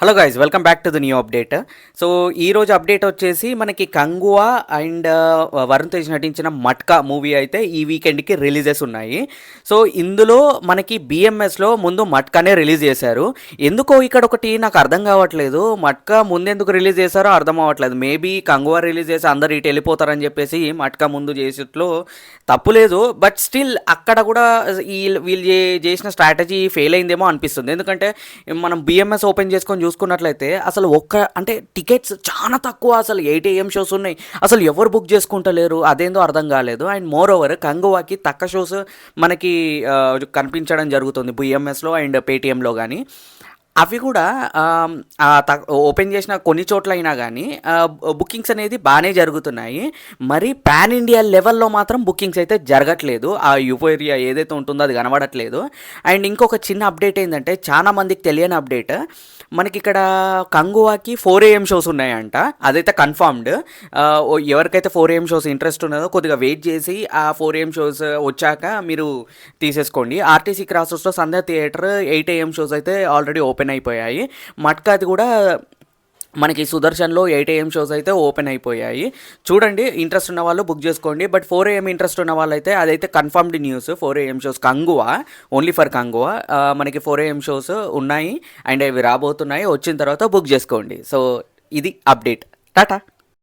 Hello guys welcome back to the new update so ఈ రోజు update వచ్చేసి మనకి కంగువా అండ్ వరుణ్ తేజ్ నటించిన మట్కా మూవీ అయితే ఈ వీకెండ్కి రిలీజెస్ ఉన్నాయి. సో ఇందులో మనకి బిఎంఎస్లో ముందు మట్కానే రిలీజ్ చేశారు. ఎందుకో ఇక్కడ ఒకటి నాకు అర్థం కావట్లేదు. మట్కా ముందెందుకు రిలీజ్ చేశారో అర్థం అవ్వట్లేదు. మేబీ కంగువా రిలీజ్ చేసి అందరు ఇటు వెళ్ళిపోతారని చెప్పేసి మట్కా ముందు చేసేట్లో తప్పులేదు బట్ స్టిల్ అక్కడ కూడా ఈ వీళ్ళు చేసిన స్ట్రాటజీ ఫెయిల్ అయిందేమో అనిపిస్తుంది. ఎందుకంటే మనం బిఎంఎస్ ఓపెన్ చేసుకొని చూసుకున్నట్లయితే అసలు ఒక్క అంటే టికెట్స్ చాలా తక్కువ అసలు ఎయిట్ ఏఎం షోస్ ఉన్నాయి. అసలు ఎవరు బుక్ చేసుకుంటలేరు అదేందో అర్థం కాలేదు. అండ్ మోర్ ఓవర్ కంగువాకి తక్కువ షోస్ మనకి కనిపించడం జరుగుతుంది బిఎంఎస్లో అండ్ పేటిఎంలో కానీ అవి కూడా త- ఓపెన్ చేసిన కొన్ని చోట్ల అయినా కానీ బుకింగ్స్ అనేది బాగానే జరుగుతున్నాయి. మరి పాన్ ఇండియా లెవెల్లో మాత్రం బుకింగ్స్ అయితే జరగట్లేదు. ఆ యూఫోరియా ఏదైతే ఉంటుందో అది కనబడట్లేదు. అండ్ ఇంకొక చిన్న అప్డేట్ ఏంటంటే చాలా మందికి తెలియని అప్డేట్ మనకి ఇక్కడ కంగువాకి ఫోర్ ఏఎం షోస్ ఉన్నాయంట. అదైతే కన్ఫర్మ్డ్ ఎవరికైతే ఫోర్ ఏఎం షోస్ ఇంట్రెస్ట్ ఉన్నదో కొద్దిగా వెయిట్ చేసి ఆ ఫోర్ ఏఎం షోస్ వచ్చాక మీరు తీసేసుకోండి. RTC క్రాసెస్లో Sandhya theatre eight AM shows అయితే ఆల్రెడీ ఓపెన్ అయిపోయాయి. మట్కాది కూడా మనకి సుదర్శన్లో ఎయిట్ ఏఎం షోస్ అయితే ఓపెన్ అయిపోయాయి. చూడండి ఇంట్రెస్ట్ ఉన్న వాళ్ళు బుక్ చేసుకోండి. బట్ ఫోర్ ఏఎం ఇంట్రెస్ట్ ఉన్న వాళ్ళైతే అయితే అదైతే confirmed news. Four AM shows Kanguva? Only for Kanguva? మనకి ఫోర్ ఏఎం షోస్ ఉన్నాయి. అండ్ అవి రాబోతున్నాయి. వచ్చిన తర్వాత బుక్ చేసుకోండి. సో ఇది అప్డేట్. టాటా!